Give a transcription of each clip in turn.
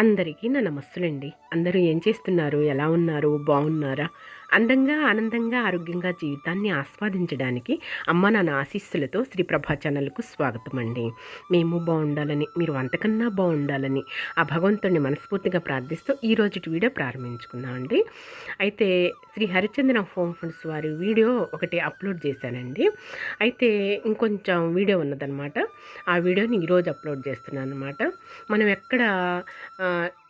అందరికీ నా నమస్సులండి. అందరూ ఏం చేస్తున్నారు? ఎలా ఉన్నారు? బాగున్నారా? అందంగా ఆనందంగా ఆరోగ్యంగా జీవితాన్ని ఆస్వాదించడానికి అమ్మ నాన్న ఆశీస్సులతో శ్రీ ప్రభా ఛానల్కు స్వాగతం అండి మేము బాగుండాలని మీరు అంతకన్నా బాగుండాలని ఆ భగవంతుడిని మనస్ఫూర్తిగా ప్రార్థిస్తూ ఈ రోజుటి వీడియో ప్రారంభించుకుందామండి. అయితే శ్రీ హరిచంద్ర హోమ్ ఫండ్స్ వారి వీడియో ఒకటి అప్లోడ్ చేశానండి. అయితే ఇంకొంచెం వీడియో ఉన్నదనమాట ఆ వీడియోని ఈరోజు అప్లోడ్ చేస్తున్నాను అనమాట మనం ఎక్కడ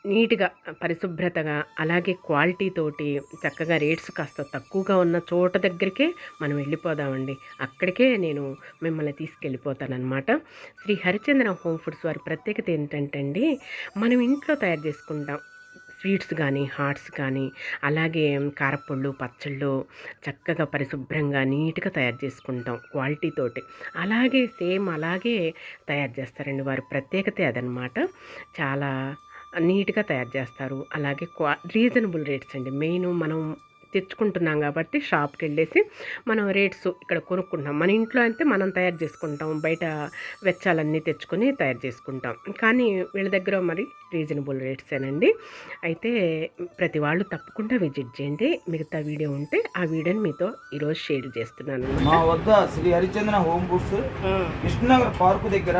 నీట్గా పరిశుభ్రతగా అలాగే క్వాలిటీ తోటి చక్కగా రేట్స్ కాస్త తక్కువగా ఉన్న చోట దగ్గరికే మనం వెళ్ళిపోదామండి. అక్కడికే నేను మిమ్మల్ని తీసుకెళ్ళిపోతానమాట శ్రీ హరిచంద్ర హోమ్ ఫుడ్స్ వారి ప్రత్యేకత ఏంటంటే అండి మనం ఇంట్లో తయారు చేసుకుంటాం స్వీట్స్ కానీ హాట్స్ కానీ అలాగే కారపళ్ళు పచ్చళ్ళు చక్కగా పరిశుభ్రంగా నీట్గా తయారు చేసుకుంటాం క్వాలిటీ తోటి. అలాగే సేమ్ అలాగే తయారు చేస్తారండి వారి ప్రత్యేకతే అదనమాట చాలా నీట్గా తయారు చేస్తారు. అలాగే క్వా రీజనబుల్ రేట్స్ అండి. మెయిన్ మనం తెచ్చుకుంటున్నాం కాబట్టి షాప్కి వెళ్ళేసి మనం రేట్స్ ఇక్కడ కొనుక్కుంటాం మన ఇంట్లో అయితే మనం తయారు చేసుకుంటాం. బయట వెచ్చాలన్నీ తెచ్చుకొని తయారు చేసుకుంటాం. కానీ వీళ్ళ దగ్గర మరి రీజనబుల్ రేట్సేనండి. అయితే ప్రతి వాళ్ళు తప్పకుండా విజిట్ చేయండి. మిగతా వీడియో ఉంటే ఆ వీడియోని మీతో ఈరోజు షేర్ చేస్తున్నాను. మా వద్ద Sri Harichandra home foods Krishnanagar park దగ్గర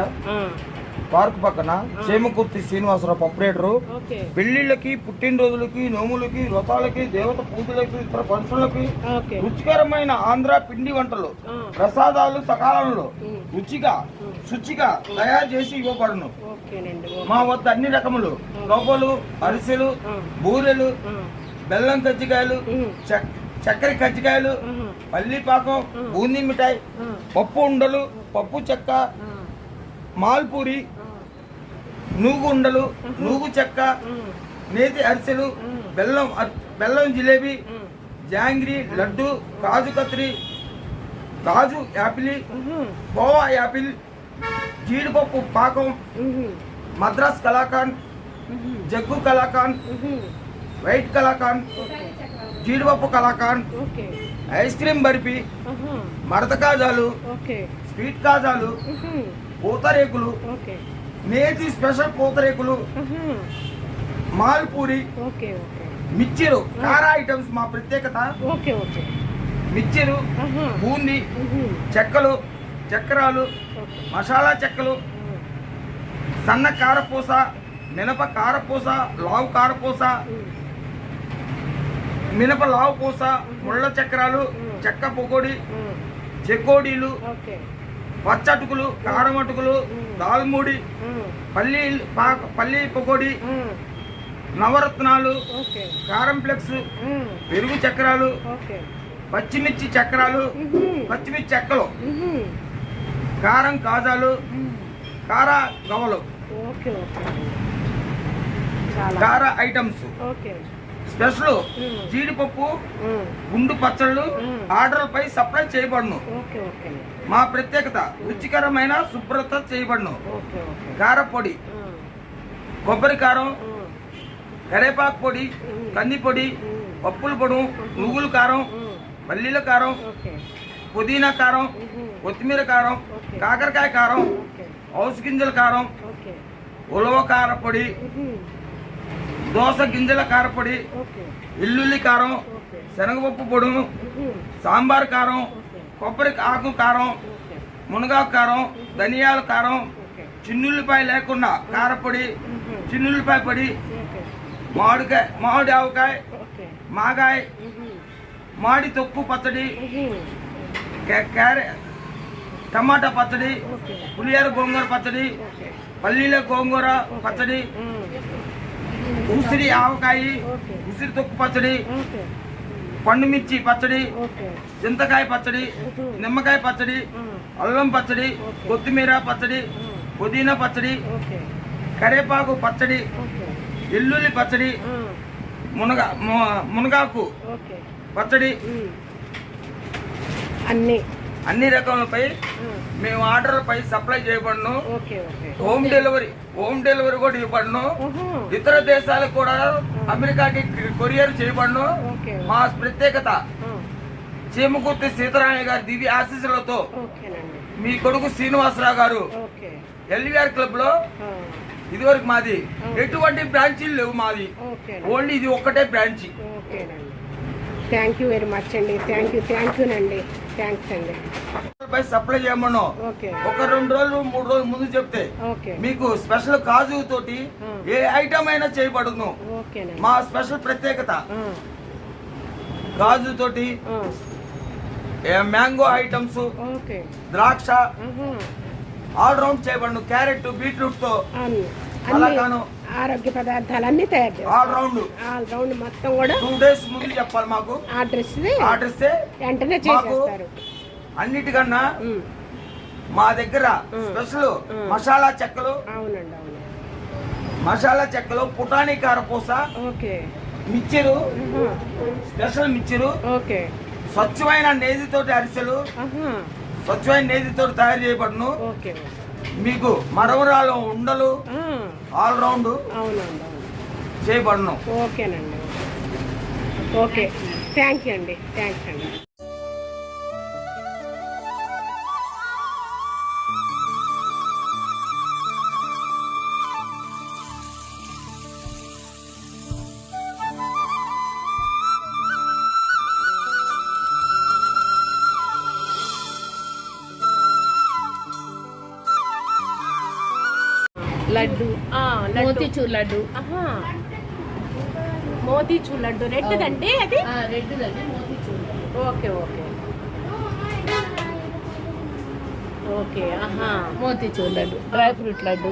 పార్క్ పక్కన చేమకుర్తి శ్రీనివాసరావు పపరేటరు ఓకే. పెళ్ళిళ్ళకి పుట్టినరోజులకి నోములకి వ్రతాలకి దేవత పూజలకి ఇతర ఫంక్షన్లకి రుచికరమైన ఆంధ్ర పిండి వంటలు ప్రసాదాలు సకాలంలో రుచిగా శుచిగా తయారు చేసి ఇవ్వబడును. మా వద్ద అన్ని రకములు. లోపలు అరిసెలు బూరెలు బెల్లం కజ్జికాయలు చక్- చక్కెర కజ్జికాయలు పల్లీపాకం బూందీ మిఠాయి పప్పు ఉండలు పప్పు చెక్క మాల్పూరి నూగు ఉండలు నూగు చెక్క నేతి అరిసెలు బెల్లం బెల్లం జిలేబీ జాంగ్రీ లడ్డు కాజు కత్రి కాజు యాపిల్ గోవా యాపిల్ జీడిపప్పు పాకం మద్రాస్ కలాకాండ్ జగ్గు కలాకాండ్ వైట్ కలాకాండ్ జీడిపప్పు ఓకే. ఐస్ క్రీమ్ బర్ఫీ మడత కాజాలు స్వీట్ కాజాలు పూతరేకులు. ఓకే. నేతి స్పెషల్ పూతరేకులు. మాల్పూరి మిక్చరు కారా ఐటమ్స్ మా ప్రత్యేకత. Okay okay. మిక్చరు బూందీ చెక్కలు చక్రాలు మసాలా చెక్కలు సన్న కారపూస మినప కారపూస లావు కారపూస మినప లావు పూస ముళ్ళ చక్రాలు చెక్క పొగోడి చెకోడీలు. ఓకే. పచ్చటుకులు కారం అటుకులు దాల్మూడి పల్లి పల్లి పొగోడి నవరత్నాలు ఓకే. కారం ఫ్లెక్స్ పెరుగు చక్రాలు ఓకే. పచ్చిమిర్చి చక్రాలు పచ్చిమిర్చి చెక్కలు కారం కాజాలు కార గవలు కార ఐటమ్స్. ఓకే. స్పెషల్ జీడిపప్పు గుండు పచ్చళ్ళు ఆర్డర్లపై సప్లై చేయబడును. మా ప్రత్యేకత రుచికరమైన శుభ్రత చేయబడును. కారపొడి కొబ్బరి కారం కరేపాకు పొడి కంది పొడి పప్పుల పొడి నువ్వుల కారం పల్లీల కారం పుదీనా కారం కొత్తిమీర కారం కాకరకాయ కారం హౌస్ గింజల కారం ఉలవ కారపొడి దోస గింజల కారపొడి ఓకే. ఎల్లుల్లి కారం శనగపప్పు పొడి సాంబార్ కారం కొబ్బరి ఆకు కారం మునగాకు కారం ధనియాల కారం చిన్నుల్లిపాయ లేకుండా కారపొడి చిన్నుల్లిపాయ పొడి మామిడికాయ మామిడి ఆవకాయ మాగాయ మాడి తొక్కు పచ్చడి కే- క్యారె టమాటా పచ్చడి పులిహోర గోంగూర పచ్చడి పల్లీల గోంగూర పచ్చడి ఉసిరి ఆవకాయ ఉసిరి తొక్కు పచ్చడి పండు మిర్చి పచ్చడి చింతకాయ పచ్చడి నిమ్మకాయ పచ్చడి అల్లం పచ్చడి కొత్తిమీర పచ్చడి పుదీనా పచ్చడి కరేపాకు పచ్చడి ఎల్లుల్లి పచ్చడి మునగ మునగాకు పచ్చడి. అన్నీ. అన్ని రకములపై మేము ఆర్డర్లపై సప్లై చేయబడును. హోమ్ డెలివరీ హోమ్ డెలివరీ కూడా ఇవ్వబడును. ఇతర దేశాలకు కూడా అమెరికాకి కొరియర్ చేయబడును. మా ప్రత్యేకత చీమకుర్తి సీతారామయ్య గారి దివ్య ఆశీస్సులతో మీ కొడుకు శ్రీనివాసరావు గారు ఎల్వీఆర్ క్లబ్లో ఇదివరకు మాది. ఎటువంటి బ్రాంచీలు లేవు మాది ఓన్లీ ఇది ఒక్కటే branch. Thank you very much అండి. థ్యాంక్ యూ థ్యాంక్ యూ అండి థ్యాంక్స్ అండి. సప్లై చేయమను. ఓకే. ఒక రెండు రోజులు మూడు రోజులు ముందు చెప్తే ఓకే. మీకు స్పెషల్ కాజు తోటి ఏ ఐటమ్ అయినా చేయబడును. మా స్పెషల్ ప్రత్యేకత. కాజు తోటి మ్యాంగో ఐటమ్స్ ఓకే. ద్రాక్ష. ఆల్ రౌండ్ చేయబడును. క్యారెట్ బీట్రూట్తో అన్ని అన్ని ఆరోగ్య పదార్థాలన్నీ తయారు చేస్తారు ఆల్ రౌండ్ మొత్తం కూడా టూ డేస్ ముందు చెప్పాలి మాకు. ఆ డ్రెస్ ఇస్తే వెంటనే చేసేస్తారు. అన్నిటికన్నా మా దగ్గర స్పెషల్ మసాలా చెక్కలు. అవునండి అవును. మసాలా చెక్కలు పుటానీ కారపూస okay. Mixture. Special mixture okay. స్వచ్ఛమైన నేతితోటి అరిసెలు. స్వచ్ఛమైన నేతితోటి తయారు చేయబడును. ఓకే మీకు మరవరాలు ఉండలు ఆ, ఆల్ రౌండ్ అవునండి అవును. చేయబడును. ఓకేనండి. ఓకే. థ్యాంక్ యూ అండి. థ్యాంక్స్ అండి. లడ్డు. మోతీచూర్ లడ్డు. మోతీచూర్ లడ్డు. రెడ్ అండి అది? Motichoor laddu. Okay okay. Okay motichoor laddu dry fruit laddu.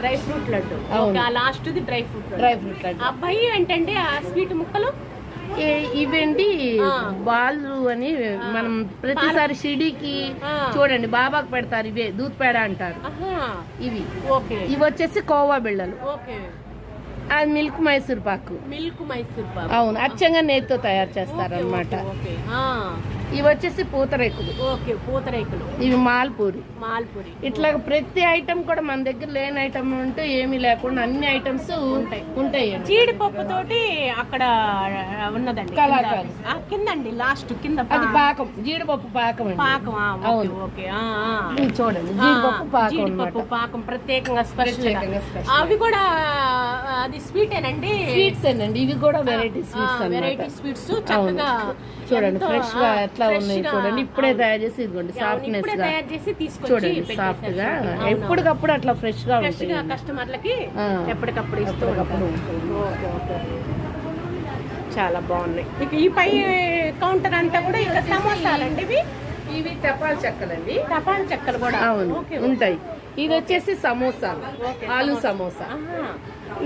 Dry fruit laddu. అవును. ఓకే ఆ last the dry fruit laddu. Dry fruit laddu. అబ్బాయి ఏంటండి ఆ స్వీట్ ముక్కలు? ఆ. బాలు అని మనం ప్రతిసారి షిడికి. చూడండి బాబాకు పెడతారు ఇవే దూద్ పేడ అంటారు ఇవి. ఓకే. ఇవి వచ్చేసి కోవా బిళ్ళలు. అది మిల్క్ మైసూర్ పాకు. మిల్క్ మైసూర్ పాక్. అవును అచ్చంగా నేతితో తయారు చేస్తారు అనమాట ఇవి వచ్చేసి పూతరేకులు ఓకే పూతరేకులు ఇవి మాల్పూరి మాల్పురి ఇట్లా ప్రతి ఐటమ్ కూడా మన దగ్గర లేని ఐటమ్ ఉంటే ఏమీ లేకుండా అన్ని ఐటమ్స్ ఉంటాయి. ఉంటాయండి జీడిపప్పు తోటి అక్కడ ఉన్నదండి. కింద. కిందండి లాస్ట్ కింద అది పాకం జీడిపప్పు పాకం అండి పాకం అవును. ఓకే చూడండి జీడిపప్పు పాకం జీడిపప్పు పాకం ప్రత్యేకంగా స్పెషల్. అవి కూడా అది స్వీట్ ఏనండి స్వీట్స్ అండి ఇవి కూడా వెరైటీ స్వీట్స్ వెరైటీ స్వీట్స్. చక్కగా చూడండి ఫ్రెష్గా ఎట్లా ఉన్నాయి చూడండి. ఇప్పుడే. తయారు చేసి ఇదిగోండి సాఫ్ట్నెస్ తయారు చేసి తీసుకొచ్చి చూడండి సాఫ్ట్గా ఎప్పటికప్పుడు అట్లా ఫ్రెష్గా ఫ్రెష్గా ఉంటాయి. కస్టమర్లకి. ఎప్పటికప్పుడు ఇస్తూ చాలా బాగున్నాయి. ఇక ఈ పై కౌంటర్ అంతా కూడా ఇక్కడ సమోసాలండి ఇవి? ఇవి టపాల్ చెక్కలండి. టపాల్ చెక్కలు కూడా. అవును ఉంటాయి. ఇది వచ్చేసి సమోసాలు ఓకే, ఆలు సమోసా. సమోసా.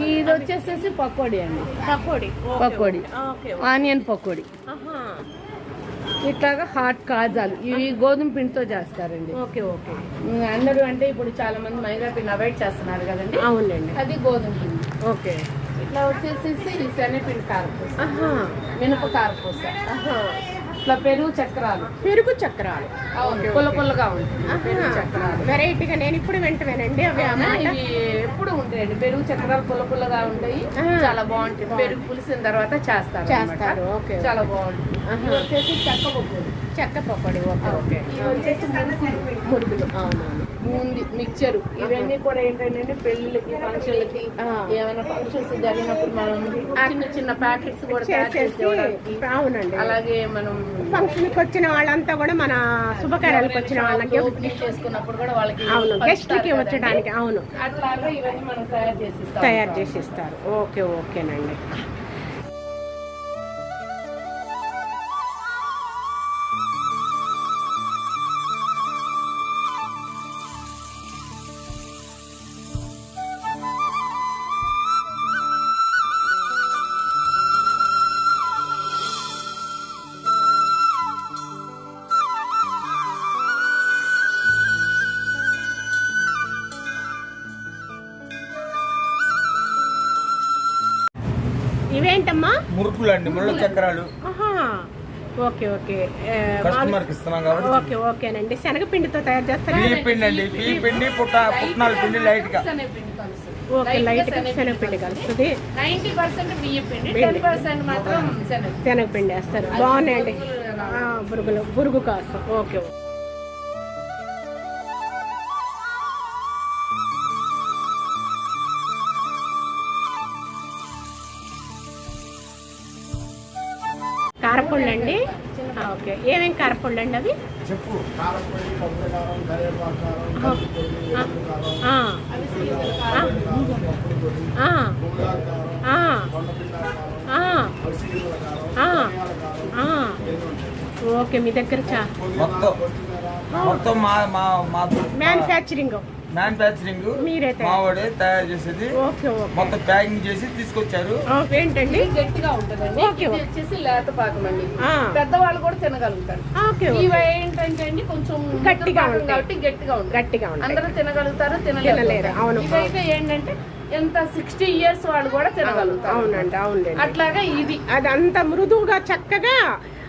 ఇది వచ్చేసేసి పకోడీ అండి. పకోడీ. పకోడీ. ఆనియన్ పకోడీ. ఇట్లాగా హాట్ కాజాలు. ఇవి గోధుమ పిండితో చేస్తారండి. Okay okay. అందరూ అంటే ఇప్పుడు చాలా మంది మైదా పిండి అవాయిడ్ చేస్తున్నారు కదండి. అవునండి. అది గోధుమ పిండి. ఓకే. ఇట్లా వచ్చేసేసి శనగపిండి కారపూస. మినప కారపూస. ఇట్లా పెరుగు చక్రాలు. పెరుగు చక్రాలు. అవును. పుల్ల పుల్లగా చక్రాలు. వెరైటీగా నేను ఇప్పుడు వెంటనేనండి అవి. ఇవి ఎప్పుడు ఉంటాయండి? పెరుగు చక్రాలు పుల్ల పుల్లగా ఉంటాయి. చాలా బాగుంటుంది పెరుగు పులిసిన తర్వాత చేస్తారు చేస్తారు. ఓకే. చాలా బాగుంటుంది. ఇవి వచ్చేసి చెక్క పప్పులు చెక్క పకోడీ ఓకే ఓకే. ఇవి వచ్చేసి మురుకులు. మురుగులు అవునవును. బూంది మిక్చర్ ఇవన్నీ కూడా ఏంటంటే పెళ్ళిళ్ళకి ఫంక్షన్లకి. ఏమైనా ఫంక్షన్స్ జరిగినప్పుడు మనం చిన్న చిన్న ప్యాకెట్స్ కూడా. అవునండి అలాగే మనం ఫంక్షన్కి వచ్చిన వాళ్ళంతా కూడా మన శుభకార్యాలకు వచ్చిన వాళ్ళకి చేసుకున్నప్పుడు కూడా వాళ్ళకి అవును గెస్ట్కి కదండి. వచ్చడానికి అవును అట్లాగా ఇవన్నీ మనం తయారు చేసి. తయారు చేసి ఇస్తారు ఓకే ఓకేనండి ఇవేంటమ్మా? మురుకులు అండి ముళ్ళ చక్రాలు. Okay okay. ఏ, కస్టమర్కి ఇస్తున్నాం కాబట్టి. ఓకే ఓకేనండి. శనగపిండితో తయారు చేస్తారా? బియ్య పిండి అండి బియ్య పిండి పుట్ట పుట్నాల పిండి లైట్గా శనగపిండి కలుస్తుంది. ఓకే లైట్గా శనగపిండి కలుస్తుంది. 90% బియ్య పిండి పిండి. టెన్ పర్సెంట్ మాత్రం శనగ శనగపిండి వేస్తారు. బాగున్నాయండి. ఆ, బురుగులు బురుగు కోసం ఓకే. కారపొళ్ళు అండి ఓకే. ఏమేం కారపొళ్ళు అండి అవి? చెప్పు. ఆ, ఆ, ఆ, ఆ, ఆ, ఆ. ఓకే మీ దగ్గర చా మొత్తం మ్యానుఫ్యాక్చరింగ్ మ్యానుఫ్యాక్చరింగ్ మావాడే తయారు చేసేది. Okay okay. మొత్తం ప్యాకింగ్ చేసి తీసుకొచ్చారు. ఓకే, ఏంటండి? గట్టిగా ఉంటుందండి. ఓకే, ఇది ఓకే. వచ్చేసి లేత పాకం అండి. ఆ, పెద్దవాళ్ళు కూడా తినగలుగుతారు. ఇవి ఏంటంటే అండి కొంచెం గట్టిగా. కాబట్టి గట్టిగా ఉంటాయి. గట్టిగా అందరూ తినగలుగుతారు తినలేరు, అవును. ఇదైతే ఏంటంటే ఎంత సిక్స్టీ ఇయర్స్ వాళ్ళు కూడా తినగలుగుతారు. అవునండి అవునండి. అట్లాగా ఇది. అది అంత మృదువుగా చక్కగా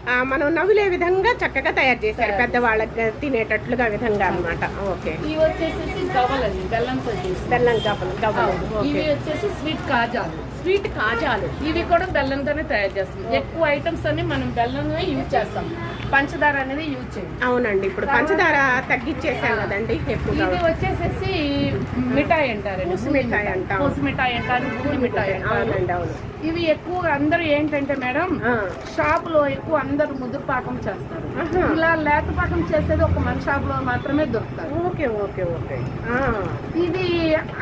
మనం నవ్వులే విధంగా చక్కగా తయారు చేశారు. పెద్దవాళ్ళకి తినేటట్లుగా విధంగా అన్నమాట. ఓకే. ఇవి వచ్చేసి చేసి. బెల్లం గవ్వలు గవ్వలు. ఇవి వచ్చేసి స్వీట్ కాజాలు. స్వీట్ కాజాలు. ఇవి కూడా బెల్లంతోనే తయారు చేస్తాం. ఎక్కువ ఐటమ్స్ అన్ని మనం బెల్లంలో యూజ్ చేస్తాం. పంచదార అనేది యూజ్ చేయం. అవునండి ఇప్పుడు పంచదార తగ్గించేసాం కదండి ఇది వచ్చేసేసి మిఠాయి అంటారండి పూస మిఠాయి అంటాం. పూస మిఠాయి అంటారు బూడి మిఠాయి అంటారు. అవునండి అవును. ఇవి ఎక్కువ అందరూ ఏంటంటే మేడం షాప్లో ఎక్కువ అందరూ ముదురు పాకం చేస్తారు. ఇలా లేత పాకం చేసేది ఒక మన షాప్లో మాత్రమే దొరుకుతారు. Okay okay okay. ఇది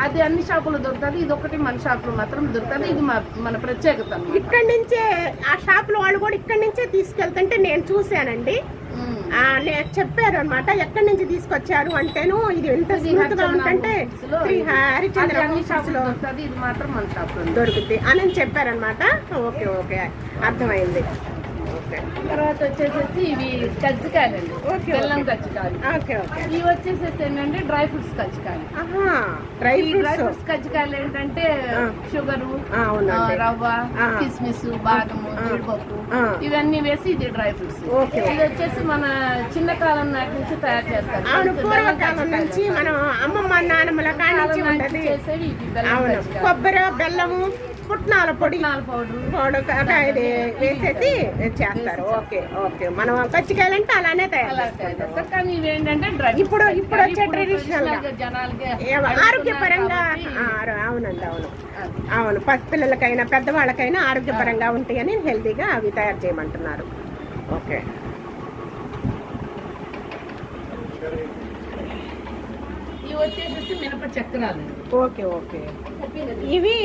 అది అన్ని షాపులో దొరుకుతుంది ఇది ఒకటి మన షాప్లో మాత్రం దొరుకుతుంది ఇది మన ప్రత్యేకత. ఇక్కడి నుంచే ఆ షాప్లో వాళ్ళు కూడా ఇక్కడి నుంచే తీసుకెళ్తుంటే నేను చూశానండి. ఆ, నేను చెప్పారు అనమాట ఎక్కడి నుంచి తీసుకొచ్చారు అంటేను ఇది ఎంత స్మూత్గా ఉంటుంటే శ్రీ. హరిచంద్ర ఇది మాత్రం మన షాప్ దొరుకుతుంది అని చెప్పారనమాట ఓకే ఓకే అర్థమైంది ఓకే తర్వాత వచ్చేసేసి ఇవి కజ్జికాయలండి ఓకే, బెల్లం. కజ్జికాయలు ఓకే ఓకే ఇవి వచ్చేసేసి ఏంటంటే డ్రై ఫ్రూట్స్ కజ్జికాయలు డ్రై ఫ్రూట్స్ కజ్జికాయలు ఏంటంటే. షుగరు. రవ్వ. కిస్మిస్ బాదము. జీడిపప్పు. ఇవన్నీ వేసి ఇది డ్రై ఫ్రూట్స్. ఇది వచ్చేసి మన చిన్న కాలం నాటి నుంచి తయారు చేస్తారు అవును పూర్వకాలం కజ్జికాయలు నుంచి. మనం అమ్మమ్మ నాన్నమ్మల కాడి నుంచి కాలం చేసేవి కజ్జికాయలు. కొబ్బరి బెల్లము పుట్నాల పొడి ఇది వేసేసి చేస్తారు. Okay okay. మనం కచ్చికాయలంటే అలానే తయారు కానీ ఇప్పుడు- ఇప్పుడు వచ్చే ఏ- ఆరోగ్యపరంగా అవునండి అవును. అవును పసిపిల్లలకైనా పెద్దవాళ్ళకైనా ఆరోగ్యపరంగా ఉంటాయని హెల్తీగా అవి తయారు చేయమంటున్నారు. ఓకే. ఇవి వచ్చేసేసి మినప చక్రాలు. Okay okay. ఇవి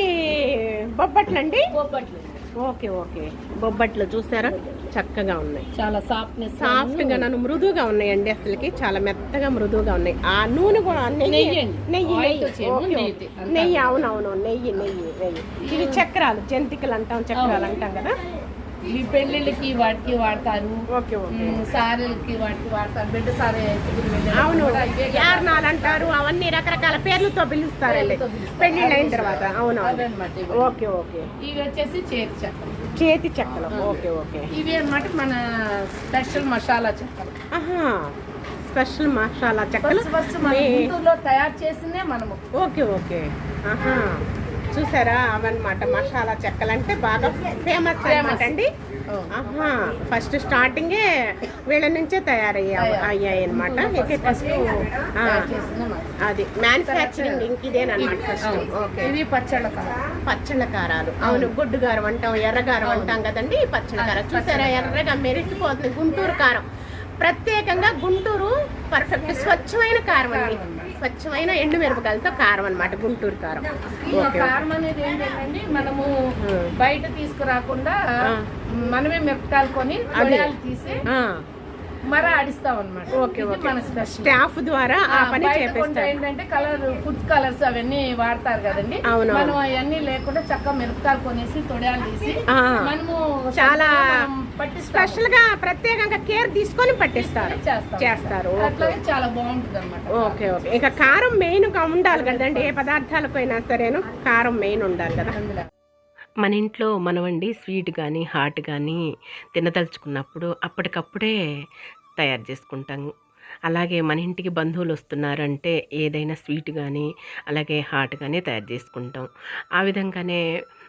బొబ్బట్లండి? బొబ్బట్లు ఓకే ఓకే. బొబ్బట్లు చూసారా? చక్కగా ఉన్నాయి. చాలా సాఫ్ట్నెస్ సాఫ్ట్గా నన్ను మృదువుగా ఉన్నాయండి అసలుకి. చాలా మెత్తగా మృదువుగా ఉన్నాయి. ఆ నూనె కూడా నెయ్యి. నెయ్యి అండి. నెయ్యి అవునవును. నెయ్యి నెయ్యి నెయ్యి. ఇవి చక్రాలు జంతికలు అంటాం చక్రాలు అంటాం కదా. ఇవి పెళ్ళిళ్ళకి వాటికి వాడతారు. సారెలకి వాటికి వాడతారు. బిడ్డ సారే అవును. యార్నాలు అంటారు అవన్నీ రకరకాల పేర్లతో పిలుస్తారు. పెళ్ళిళ్ళు అయిన తర్వాత. అవును. Okay okay. ఇవి వచ్చేసి చేతి చక్రం. చేతి చెక్కలు ఓకే ఓకే. ఇవి అన్నమాట మన స్పెషల్ మసాలా ఆహా. స్పెషల్ మసాలా చెక్కలు ఫస్ట్ మీ- తయారు చేసిందే మనము. Okay okay. ఆహా. చూసారా? అవన్నమాట. మసాలా చెక్కలు అంటే బాగా ఫేమస్ అనమాట అండి. ఫస్ట్ స్టార్టింగే వీళ్ళ నుంచే తయారయ్యా అయ్యాయి అనమాట ఫస్ట్ అది. మ్యానుఫ్యాక్చరింగ్ ఇంక ఇదేనమాట ఫస్ట్. ఓకే. ఇవి పచ్చళ్ళ కారం. పచ్చళ్ళ కారాలు. అవును గుడ్డు కారం అంటాం ఎర్రగారం అంటాం కదండి ఈ పచ్చళ్ళ కారం. చూసారా? ఎర్రగా మెరిసిపోతుంది గుంటూరు కారం. ప్రత్యేకంగా గుంటూరు పర్ఫెక్ట్ స్వచ్ఛమైన కారం అండి. స్వచ్ఛమైన ఎండు మిరపకాయలతో కారం అన్నమాట గుంటూరు కారం. కారం అనేది ఏంటంటే మనము. బయట తీసుకురాకుండా. మనమే మిరపకాయలు కొని తీసి మర ఆడిస్తాం అనమాట ఓకే ఓకే. స్టాఫ్ ద్వారా ఆ పని చేపిస్తారు. ఏంటంటే కలర్ ఫుడ్ కలర్స్ అవన్నీ వాడతారు కదండి. అవును. మనం అవన్నీ లేకుండా చక్కగా మిరపకాయలు కొనేసి తొడియాలు తీసి. మనము చాలా మనం పట్టిస్తాము. స్పెషల్గా ప్రత్యేకంగా కేర్ తీసుకొని పట్టిస్తారు. చేస్తాం. చేస్తారు. చాలా బాగుంటుంది అనమాట ఓకే ఓకే. ఇక కారం మెయిన్గా ఉండాలి కదండి ఏ పదార్థాలకు అయినా సరేను కారం మెయిన్ ఉండాలి కదా? మన ఇంట్లో మనమండి స్వీట్ కానీ హాట్ కానీ తినదలుచుకున్నప్పుడు అప్పటికప్పుడే తయారు చేసుకుంటాం అలాగే మన ఇంటికి బంధువులు వస్తున్నారంటే ఏదైనా స్వీట్ కానీ అలాగే హాట్ కానీ తయారు చేసుకుంటాం. ఆ విధంగానే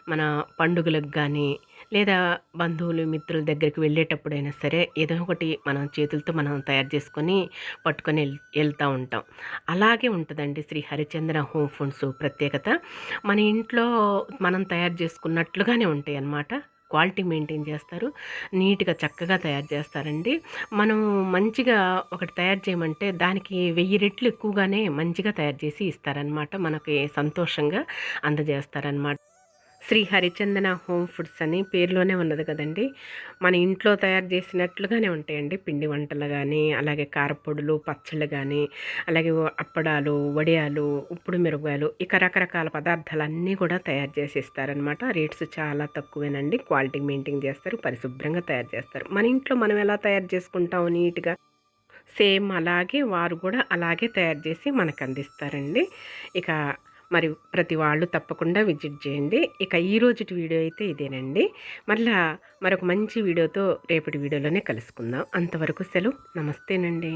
మన పండుగలకు కానీ లేదా బంధువులు మిత్రుల దగ్గరికి వెళ్ళేటప్పుడైనా సరే ఏదో ఒకటి మనం చేతులతో మనం తయారు చేసుకొని పట్టుకొని వెళ్ వెళ్తూ ఉంటాం. అలాగే ఉంటుందండి శ్రీ హరిచంద్ర హోమ్ ఫుడ్స్ ప్రత్యేకత. మన ఇంట్లో మనం తయారు చేసుకున్నట్లుగానే ఉంటాయి అన్నమాట. క్వాలిటీ మెయింటైన్ చేస్తారు. నీట్గా చక్కగా తయారు చేస్తారండి. మనం మంచిగా ఒకటి తయారు చేయమంటే దానికి వెయ్యి రెట్లు ఎక్కువగానే మంచిగా తయారు చేసి ఇస్తారనమాట మనకి సంతోషంగా అందజేస్తారనమాట శ్రీ హరిచందన హోమ్ ఫుడ్స్ అని పేరులోనే ఉన్నది కదండి. మన ఇంట్లో తయారు చేసినట్లుగానే ఉంటాయండి. పిండి వంటలు కానీ అలాగే కారపొడులు పచ్చళ్ళు కానీ అలాగే అప్పడాలు వడియాలు ఉప్పుడు మిరపకాయలు ఇక రకరకాల పదార్థాలు అన్నీ కూడా తయారు చేసి ఇస్తారనమాట రేట్స్ చాలా తక్కువేనండి. క్వాలిటీ మెయింటైన్ చేస్తారు. పరిశుభ్రంగా తయారు చేస్తారు. మన ఇంట్లో మనం ఎలా తయారు చేసుకుంటాం నీట్గా? సేమ్ అలాగే వారు కూడా అలాగే తయారు చేసి మనకు అందిస్తారండి. ఇక మరి ప్రతి వాళ్ళు తప్పకుండా విజిట్ చేయండి. ఇక ఈ రోజుటి వీడియో అయితే ఇదేనండి. మళ్ళా మరొక మంచి వీడియోతో రేపటి వీడియోలోనే కలుసుకుందాం. అంతవరకు సెలవు. నమస్తేనండి.